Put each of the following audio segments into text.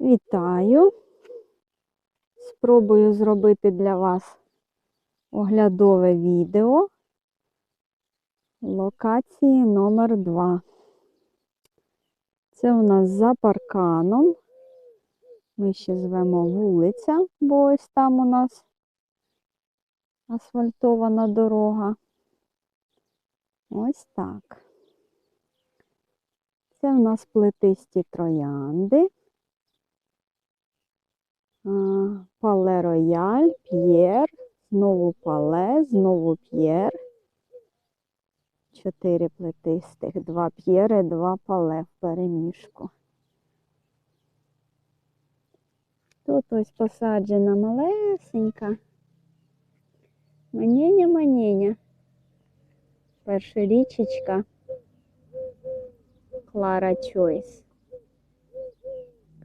Вітаю! Спробую зробити для вас оглядове відео локації номер 2. Це у нас за парканом. Ми ще звемо вулиця, бо ось там у нас асфальтована дорога. Ось так. Це у нас плетисті троянди. Пале Рояль, П'єр, знову Пале, знову П'єр. Чотири плетистих, два п'єри, два пале в переміжку. Тут ось посаджена малесенька. Манєня, манєня. Перша річечка. Клара Чойс.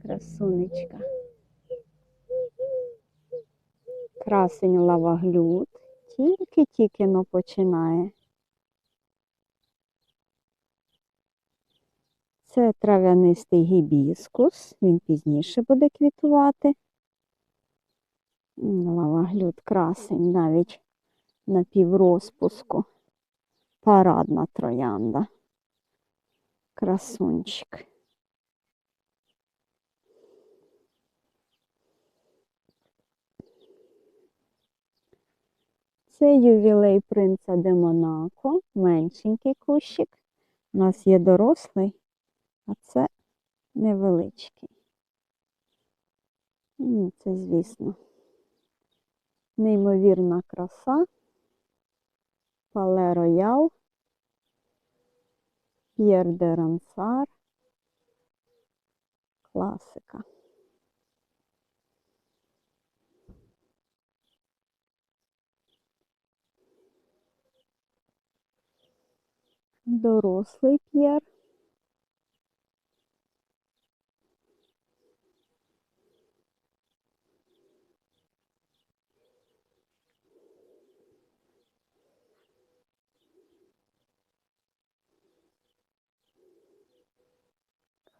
Красунечка. Красень лаваглюд. Тільки-тільки но починає. Це трав'янистий гібіскус, він пізніше буде квітувати. Лаваглюд красень навіть на піврозпуску. Парадна троянда. Красунчик. Це ювілей принца де Монако, меншенький кущик. У нас є дорослий, а це невеличкий. Це, звісно, неймовірна краса. Пале Роял, П'єр де Рансар. Класика. Дорослий п'єр.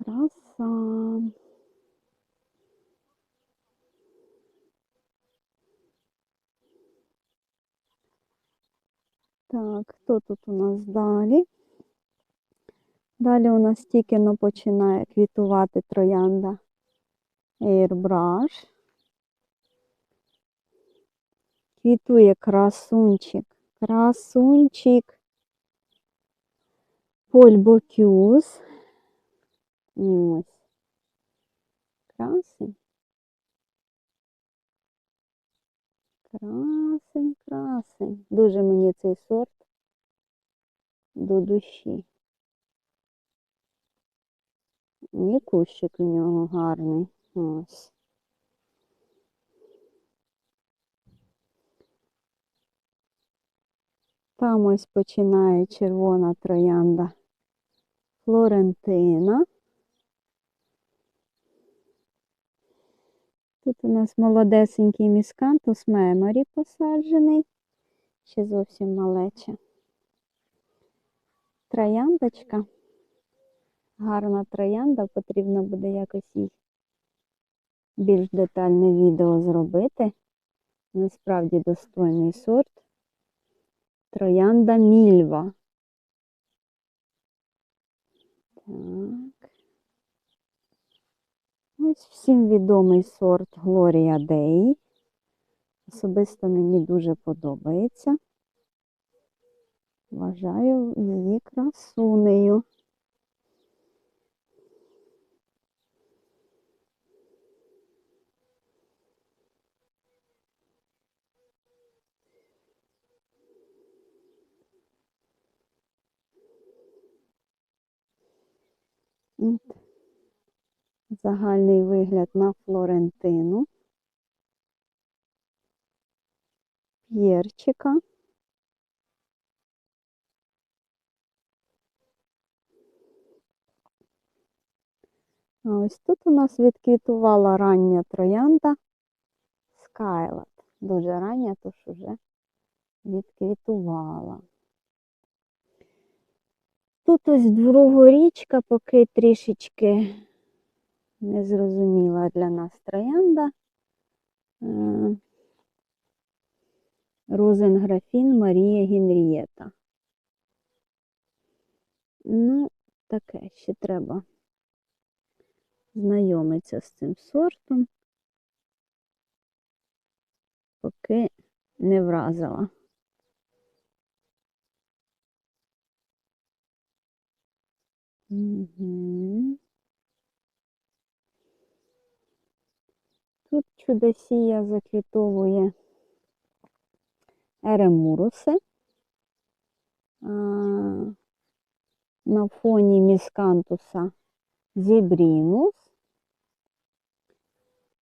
Краса. Так, хто тут у нас далі? Далі у нас тільки но починає квітувати троянда Airbrush. Квітує красунчик, красунчик. Поль Бокюз. Ось. Красень. Красень, красень. Дуже мені цей сорт до душі. І кущик у нього гарний. Ось. Там ось починає червона троянда Флорентина. Тут у нас молодесенький міскантус меморі посаджений. Ще зовсім малече. Трояндочка. Гарна троянда, потрібно буде якось їй більш детальне відео зробити. Насправді достойний сорт. Троянда Мільва. Так. Ось всім відомий сорт Глорія Дей. Особисто мені дуже подобається. Вважаю її красунею. От. Загальний вигляд на Флорентину. П'єрчика. А ось тут у нас відквітувала рання троянда Скайлет. Дуже рання, тож уже відквітувала. Тут ось другорічка, поки трішечки незрозуміла для нас троянда. Е, Розенграфін Марія Генрієта. Ну, таке ще треба знайомитися з цим сортом, поки не вразила. Угу. Тут чудосія заквітовує еремуруси. На фоні міскантуса зібрінус.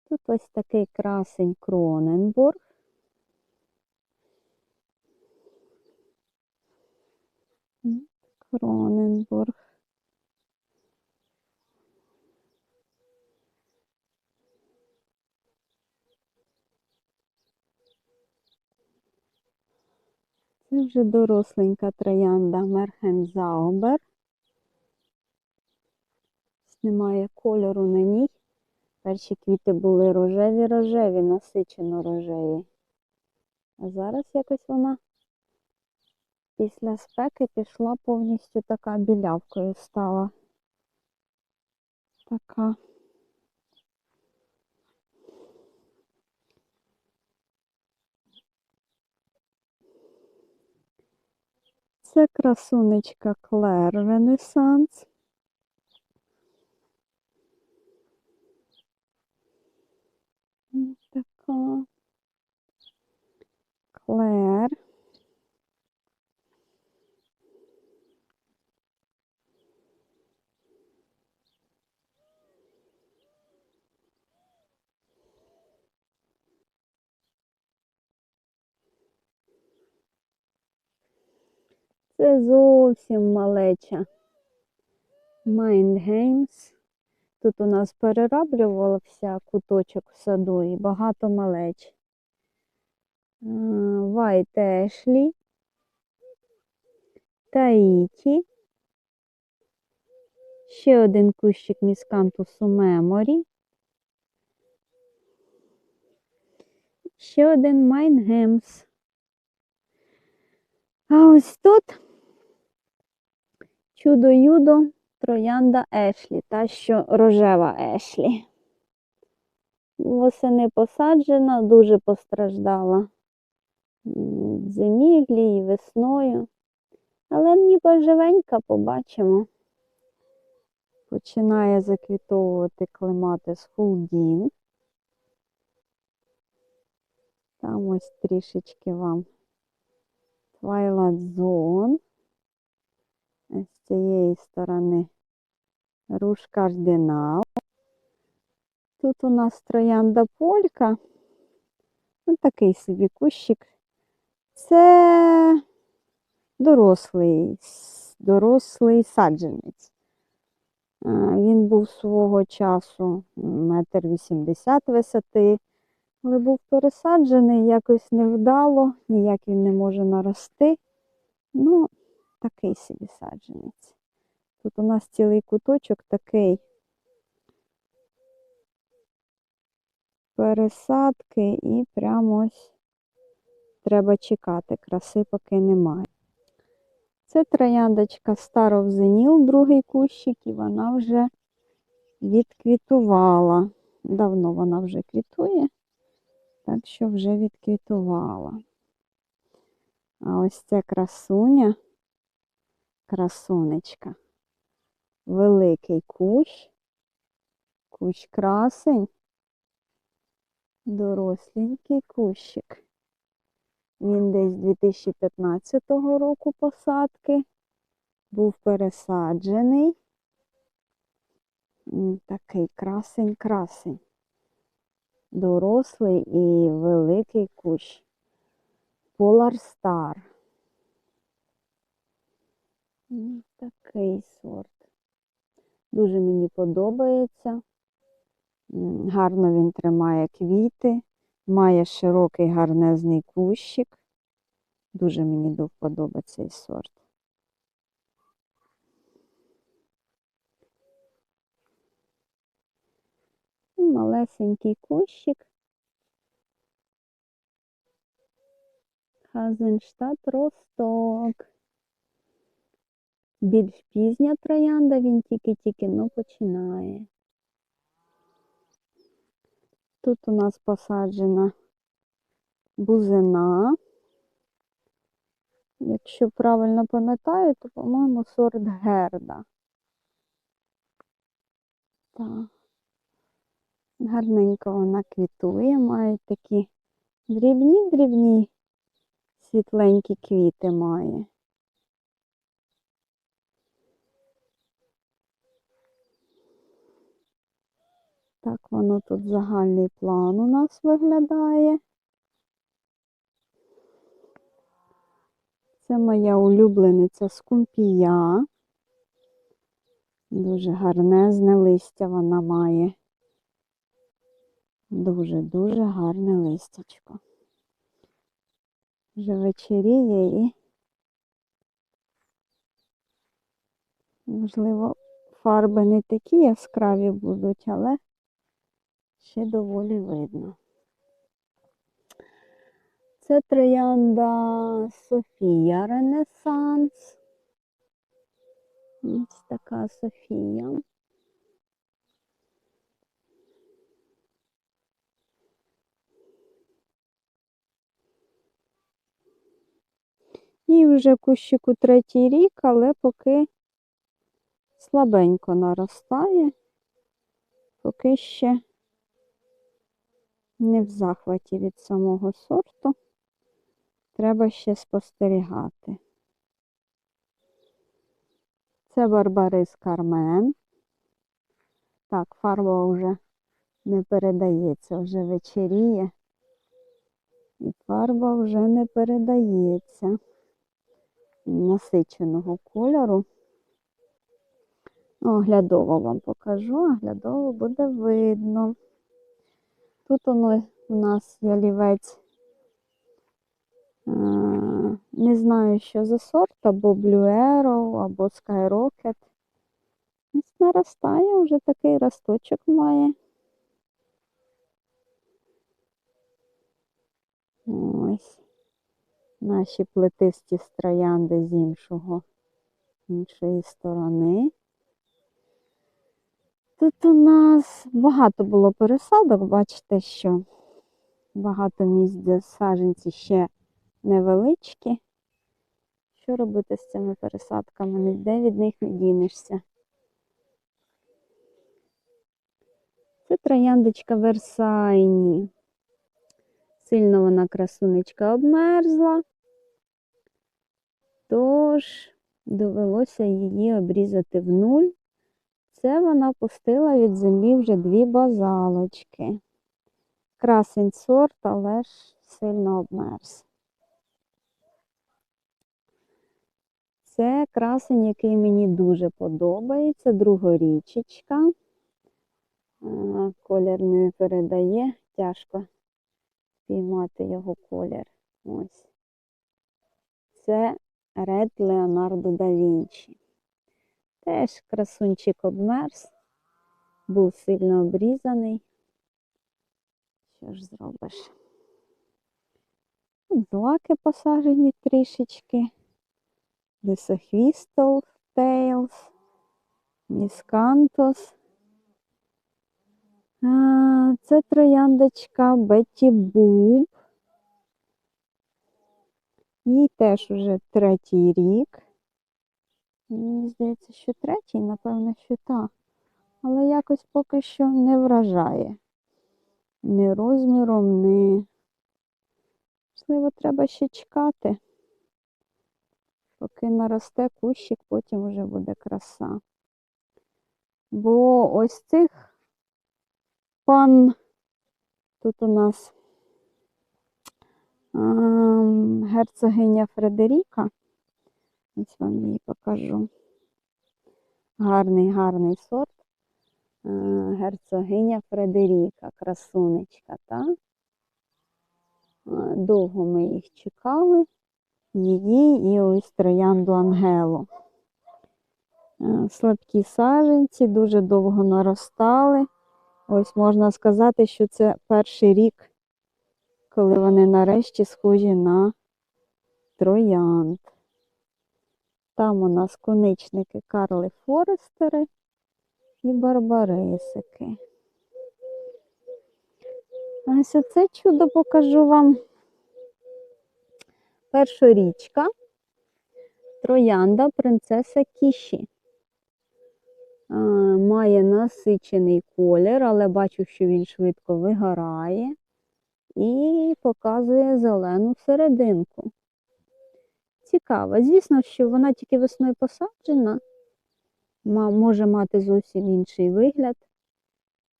Тут ось такий красень Кроненбург. Кроненбург. Це вже доросленька троянда Мерхензаубер. Немає кольору на ній. Перші квіти були рожеві-рожеві, насичено рожеві. А зараз якось вона після спеки пішла повністю така білявкою стала. Така. Це красунечка Клер Ренесанс. Така. Клер. Це зовсім малеча. Mind Games. Тут у нас перероблювався куточок в саду і багато малеч. White Ashley, Таїті. Ще один кущик міскантусу Memory. Ще один Майнгемс. А ось тут чудо-юдо троянда Ешлі, та що рожева Ешлі. Восени посаджена, дуже постраждала зимівлі і весною. Але ніби живенька, побачимо. Починає заквітовувати клематис Фулдін. Там ось трішечки вам Twilight Zone. З цієї сторони руш кардинал. Тут у нас троянда полька. Ось такий собі кущик. Це дорослий, дорослий саджанець. Він був свого часу метр вісімдесят висоти, але був пересаджений якось невдало, ніяк він не може нарости. Ну, такий собі саджанець. Тут у нас цілий куточок такий пересадки і прямо ось треба чекати, краси поки немає. Це трояндочка старовзеніл, другий кущик, і вона вже відквітувала. Давно вона вже квітує, так що вже відквітувала. А ось це красуня, красунечка. Великий кущ, кущ красень, доросленький кущик. Він десь 2015 року посадки, був пересаджений. Такий красень-красень. Дорослий і великий кущ. Polar Star. Такий сорт. Дуже мені подобається. Гарно він тримає квіти, має широкий гарнезний кущик. Дуже мені до вподоби цей сорт. малесенький кущик. Хазенштадт росток. Більш пізня троянда, він тільки-тільки ну, починає. Тут у нас посаджена бузина. Якщо правильно пам'ятаю, то, по-моєму, сорт герда. Так. Гарненько вона квітує, мають такі дрібні-дрібні світленькі квіти має. Так воно тут загальний план у нас виглядає. Це моя улюблениця скумпія. Дуже гарнезне листя вона має. Дуже-дуже гарне листячко. Вже вечеріє і, можливо, фарби не такі яскраві будуть, але ще доволі видно. Це троянда Софія Ренесанс. Ось така Софія. І вже кущику третій рік, але поки слабенько наростає, поки ще не в захваті від самого сорту. Треба ще спостерігати. Це Барбарис Кармен. Так, фарба вже не передається, вже вечеріє. І фарба вже не передається насиченого кольору. Оглядово вам покажу, оглядово буде видно. Тут воно у нас ялівець, е, не знаю, що за сорт, або Blue Arrow, або Skyrocket. Ось наростає, вже такий росточок має. Ось наші плетисті троянди з іншого, іншої сторони. Тут у нас багато було пересадок, бачите, що багато місць, де саджанці ще невеличкі. Що робити з цими пересадками? Ніде від них не дінешся. Це трояндочка Версайні. Сильно вона красунечка обмерзла, тож довелося її обрізати в нуль. Це вона пустила від землі вже дві базалочки. Красень сорт, але ж сильно обмерз. Це красень, який мені дуже подобається, другорічечка. Колір не передає, тяжко піймати його колір. Ось. Це Ред Леонардо да Вінчі. Теж красунчик обмерз, був сильно обрізаний. Що ж зробиш? Злаки посаджені трішечки. Лисохвістов Тейлс, Міскантос. Це трояндочка Бетті Буб. Їй теж уже третій рік. Мені здається, що третій, напевно, що так. Але якось поки що не вражає. Ні розміром, ні. Можливо, треба ще чекати. Поки наросте кущик, потім вже буде краса. Бо ось цих пан тут у нас ем, герцогиня Фредеріка. Ось вам її покажу. Гарний, гарний сорт. Е, Герцогиня Фредеріка, красунечка, так? Е, Довго ми їх чекали. Її і ось троянду Ангелу. Е, Слабкі саженці, дуже довго наростали. Ось можна сказати, що це перший рік, коли вони нарешті схожі на троянд. Там у нас коничники Карли Форестери і барбарисики. Ось оце чудо покажу вам. Першорічка троянда принцеса Кіші. Має насичений колір, але бачу, що він швидко вигорає і показує зелену серединку. Цікаво. Звісно, що вона тільки весною посаджена, може мати зовсім інший вигляд.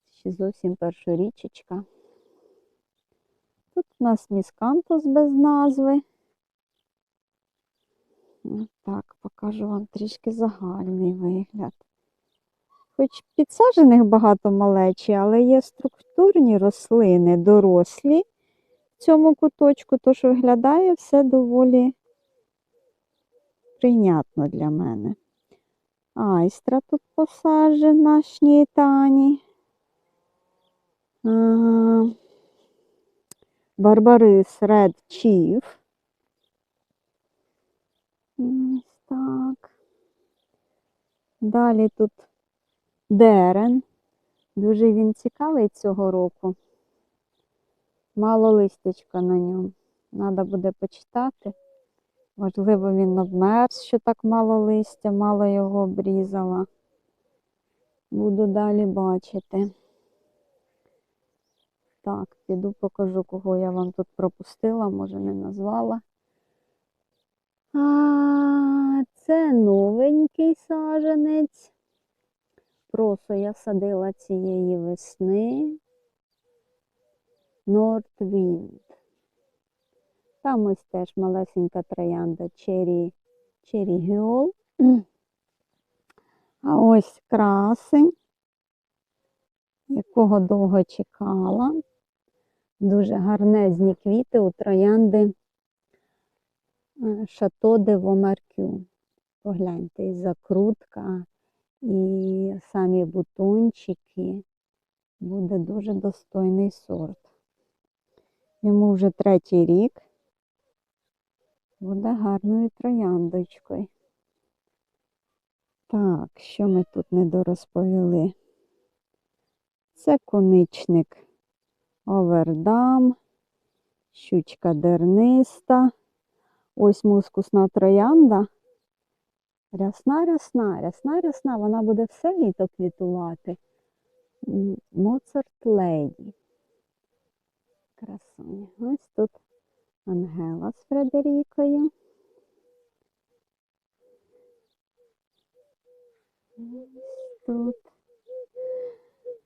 Ще зовсім першорічечка. Тут у нас міскантус без назви. Так, покажу вам трішки загальний вигляд. Хоч підсаджених багато малечі, але є структурні рослини, дорослі в цьому куточку, тож виглядає все доволі прийнятно для мене. Айстра тут посаджена, шнітані. А, Барбарис Red Chief. Ось так. Далі тут дерен. Дуже він цікавий цього року. Мало листячка на ньому. Треба буде почитати. Можливо, він обмерз, що так мало листя, мало його обрізала. Буду далі бачити. Так, піду покажу, кого я вам тут пропустила, може не назвала. А, це новенький саженець. Просо я садила цієї весни. Нортвінд. Там ось теж малесенька троянда Cherry, Cherry Hill. А ось красень, якого довго чекала. Дуже гарнезні квіти у троянди е, Шато де Вомаркю. Погляньте, і закрутка, і самі бутончики. Буде дуже достойний сорт. Йому вже третій рік. Буде гарною трояндочкою. Так, що ми тут не дорозповіли? Це коничник овердам, щучка дерниста. Ось мускусна троянда. Рясна, рясна, рясна, рясна, вона буде все літо квітувати. Моцарт Леді. Красуня. Ось тут Ангела з Фредерікою. Ось тут.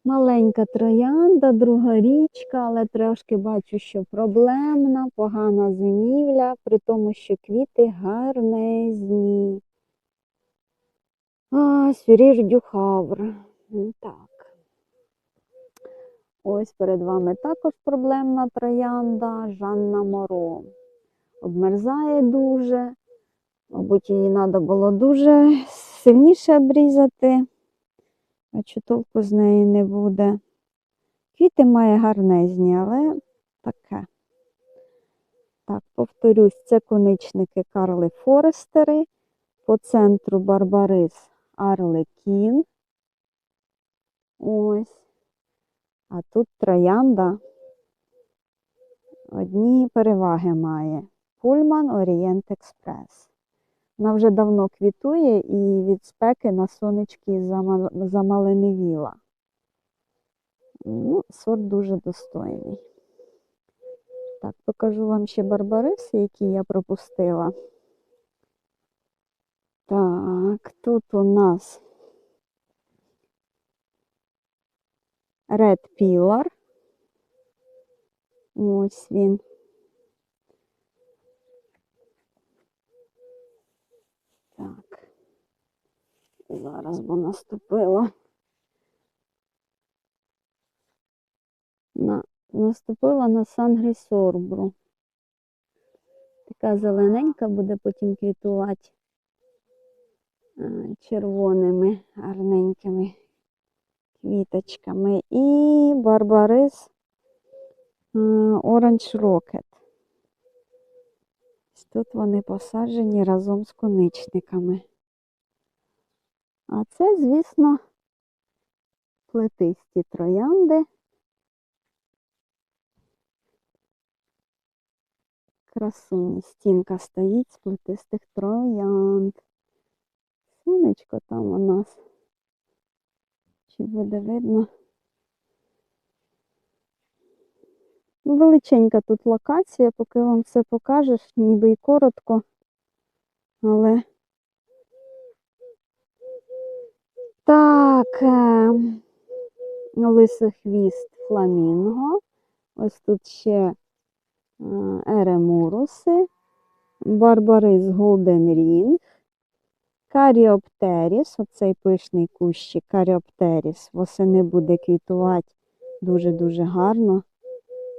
Маленька троянда, друга річка, але трошки бачу, що проблемна, погана зимівля, при тому, що квіти гарнезні. А, Сюріж Дюхавр. Так. Ось перед вами також проблемна троянда Жанна Моро. Обмерзає дуже. Мабуть, її треба було дуже сильніше обрізати, а толку з неї не буде. Квіти має гарнезні, але таке. Так, повторюсь, це коничники Карли Форестери. По центру Барбарис Арлекін. Ось. А тут троянда одні переваги має. Пульман Орієнт Експрес. Вона вже давно квітує і від спеки на сонечки зама- замаленевіла. Ну, сорт дуже достойний. Так, покажу вам ще барбариси, які я пропустила. Так, тут у нас Red Pillar. Ось він. Так. Зараз бо наступила. На, наступила на Сангрісорбру. Така зелененька буде потім квітувати червоними гарненькими квіточками. І барбарис е, Orange Rocket. Ось Тут вони посаджені разом з коничниками. А це, звісно, плетисті троянди. Красуні стінка стоїть з плетистих троянд. Сонечко там у нас. Чи буде видно? Ну, Величенька тут локація, поки вам все покажеш, ніби й коротко, але. Так, е, лисохвіст фламінго. Ось тут ще е, еремуруси, барбарис Голден Рінг, каріоптеріс, оцей пишний кущик каріоптеріс, восени буде квітувати дуже-дуже гарно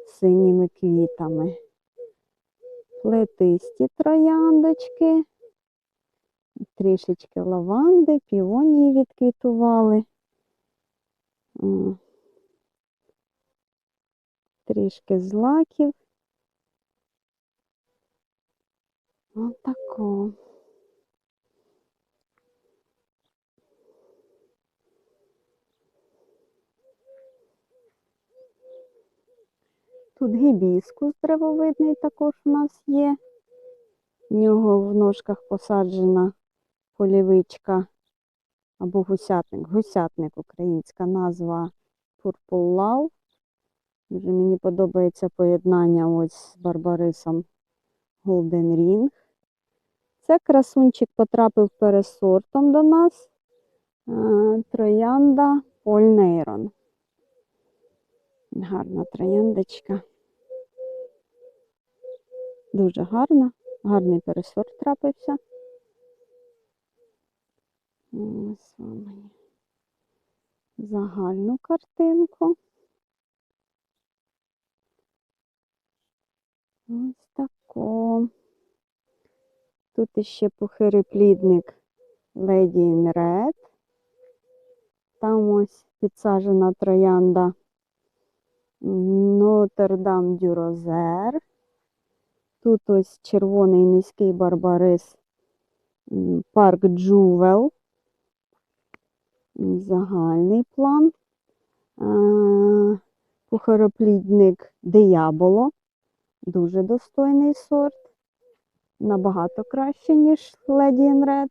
синіми квітами. Плетисті трояндочки, трішечки лаванди, півонії відквітували. Трішки злаків. Отако. Тут гібіскус древовидний також у нас є. В нього в ножках посаджена полівичка або гусятник. Гусятник українська назва Love. Дуже мені подобається поєднання ось з барбарисом Golden Ring. Це красунчик потрапив пересортом до нас. Троянда Польнейрон. Гарна трояндочка. Дуже гарна. Гарний пересорт трапився. Ось вам загальну картинку. Ось тако. Тут іще пухириплідник Lady in Red. Там ось підсаджена троянда Нотердам Дюрозер. Тут ось червоний низький барбарис парк Джувел. Загальний план. Пухароплідник Дияболо. Дуже достойний сорт. Набагато краще, ніж Lady in Red.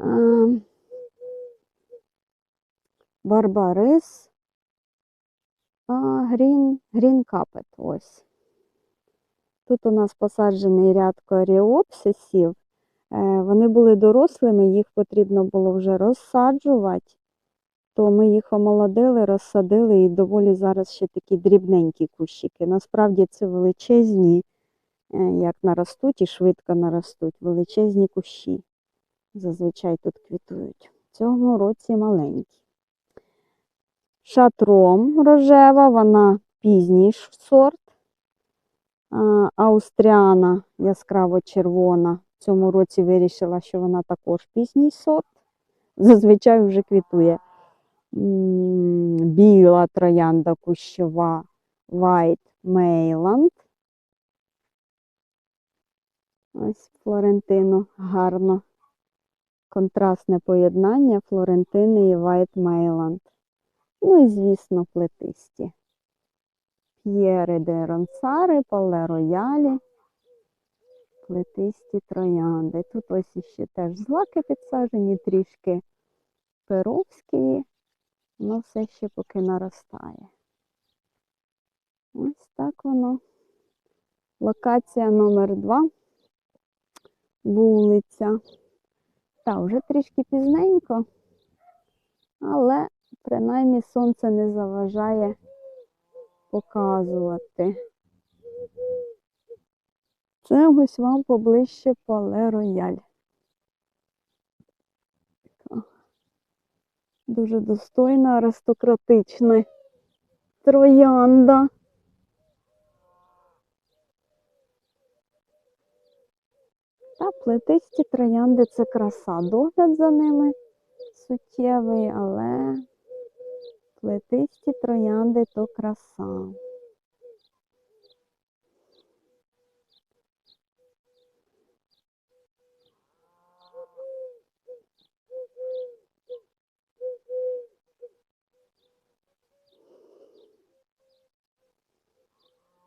Е, Барбарис Грін, Грін Капет. Ось. Тут у нас посаджений ряд коріопсисів. Е, Вони були дорослими, їх потрібно було вже розсаджувати, то ми їх омолодили, розсадили і доволі зараз ще такі дрібненькі кущики. Насправді це величезні, е, як наростуть і швидко наростуть, величезні кущі. Зазвичай тут квітують. В цьому році маленькі. Шатром рожева, вона пізній сорт. Аустріана яскраво червона. В цьому році вирішила, що вона також пізній сорт. Зазвичай вже квітує. Біла троянда кущова White Mailand. Ось Флорентину гарно. Контрастне поєднання Флорентини і White Mailand. Ну і, звісно, плетисті. П'єри де Ронсари, Пале Роялі, плетисті троянди. Тут ось іще теж злаки підсаджені, трішки перовські, воно все ще поки наростає. Ось так воно. Локація номер два. Вулиця. Та, вже трішки пізненько, але принаймні сонце не заважає показувати. Це ось вам поближче Пале Рояль. Дуже достойна, аристократична троянда. Та плетисті троянди це краса. Догляд за ними суттєвий, але Плетисті троянди то краса.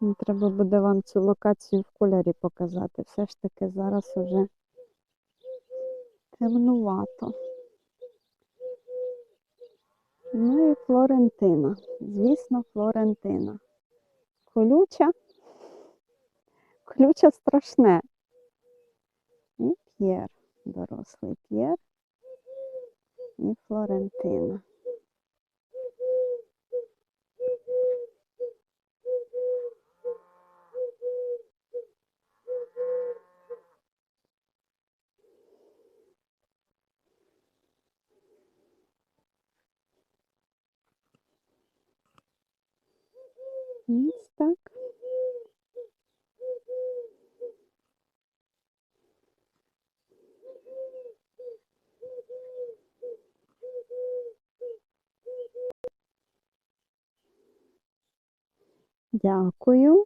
Ну, Треба буде вам цю локацію в кольорі показати. Все ж таки зараз уже темнувато. Ну і Флорентина. Звісно, Флорентина. Колюча. Колюча страшне. І П'єр. Дорослий П'єр. І Флорентина. Ось так. Дякую.